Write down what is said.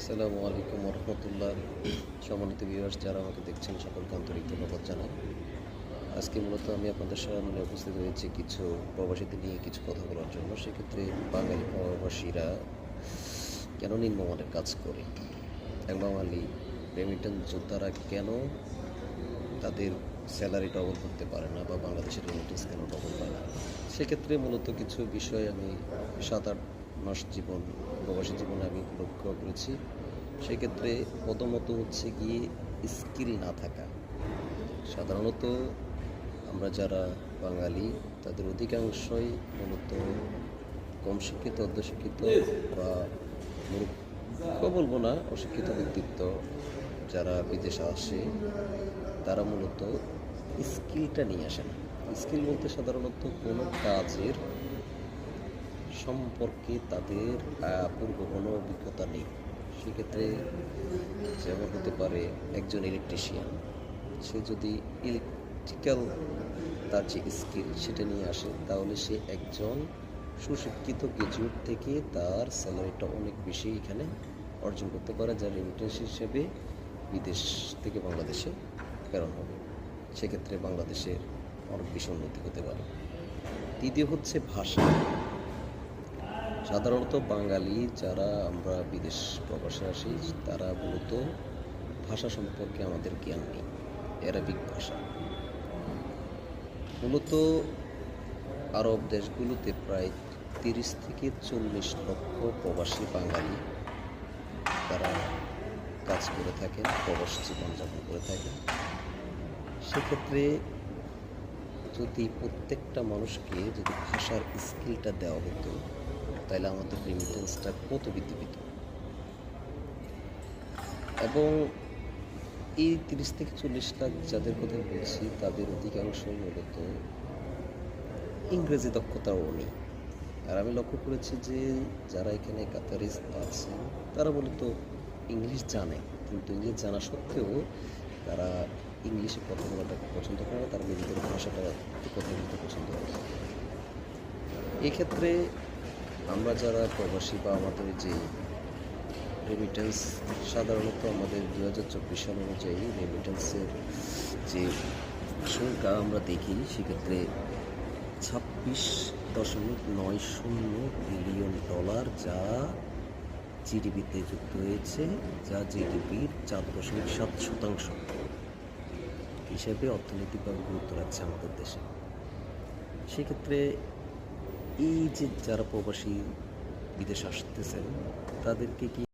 আসসালামু আলাইকুম রহমতুল্লাহ সম্মানিত ভিউয়ার্স যারা আমাকে দেখছেন, সকলকে আন্তরিক ধন্যবাদ জানাই। আজকে মূলত আমি আপনাদের সামনে উপস্থিত হয়েছি কিছু প্রবাসীদের নিয়ে কিছু কথা বলার জন্য। সেক্ষেত্রে বাঙালি প্রবাসীরা কেন নিম্নমানের কাজ করে? বাঙালি রেমিটেন্স যোদ্ধারা কেন তাদের স্যালারি ডবল করতে পারে না বা বাংলাদেশের রেমিটেন্স কেন ডবল পায় না? সেক্ষেত্রে মূলত কিছু বিষয় আমি সাত আট মাস জীবন, প্রবাসী জীবনে আমি লক্ষ্য করেছি। সেক্ষেত্রে প্রথমত হচ্ছে গিয়ে স্কিল না থাকা। সাধারণত আমরা যারা বাঙালি, তাদের অধিকাংশই মূলত কম শিক্ষিত অর্ধশিক্ষিত বা বলব না, অশিক্ষিত ব্যক্তিত্ব যারা বিদেশে আসে, তারা মূলত স্কিলটা নিয়ে আসে না। স্কিল বলতে সাধারণত কোনো কাজের সম্পর্কে তাদের পূর্ব কোনো অভিজ্ঞতা নেই। সেক্ষেত্রে যেমন হতে পারে একজন ইলেকট্রিশিয়ান সে যদি ইলেকট্রিক্যাল তার যে স্কিল সেটা নিয়ে আসে, তাহলে সে একজন সুশিক্ষিত গ্রাজুয়েট থেকে তার স্যালারিটা অনেক বেশি এখানে অর্জন করতে পারে, যার রেমিটেন্স হিসেবে বিদেশ থেকে বাংলাদেশে প্রেরণ হবে। সেক্ষেত্রে বাংলাদেশের অনেক বেশি উন্নতি হতে পারে। দ্বিতীয় হচ্ছে ভাষা। সাধারণত বাঙালি যারা আমরা বিদেশ প্রবাসে আসি, তারা মূলত ভাষা সম্পর্কে আমাদের জ্ঞান নেই, অ্যারাবিক ভাষা। মূলত আরব দেশগুলোতে প্রায় তিরিশ থেকে চল্লিশ লক্ষ প্রবাসী বাঙালি তারা কাজ করে থাকেন, প্রবাসী জীবনযাপন করে থাকেন। সেক্ষেত্রে যদি প্রত্যেকটা মানুষকে যদি ভাষার স্কিলটা দেওয়া হতো তাহলে আমাদের রেমিটেন্সটা কত বৃদ্ধি পেত? এবং এই তিরিশ থেকে চল্লিশ লাখ যাদের কথা বলছি, তাদের অধিকাংশই মূলত ইংরেজি দক্ষতাও নেই। আর আমি লক্ষ্য করেছি যে যারা এখানে কাতারিজ আছে, তারা মূলত ইংলিশ জানে। কিন্তু ইংলিশ জানা সত্ত্বেও তারা ইংলিশে কথা বলাটা পছন্দ করে না, তারা নিজেদের ভাষাটা কথা বলতে পছন্দ করে। এক্ষেত্রে আমরা যারা প্রবাসী বা আমাদের যে রেমিটেন্স সাধারণত আমাদের দু হাজার চব্বিশ সাল অনুযায়ী রেমিটেন্সের যে সংখ্যা আমরা দেখি, সেক্ষেত্রে ছাব্বিশ দশমিক নয় শূন্য বিলিয়ন ডলার যা জিডিপিতে যুক্ত হয়েছে, যা জিডিপির চার দশমিক সাত শতাংশ। হিসেবে অর্থনৈতিকভাবে গুরুত্ব রাখছে আমাদের দেশে। সেক্ষেত্রে এই যে যারা প্রবাসী বিদেশ আসতেছেন তাদেরকে কি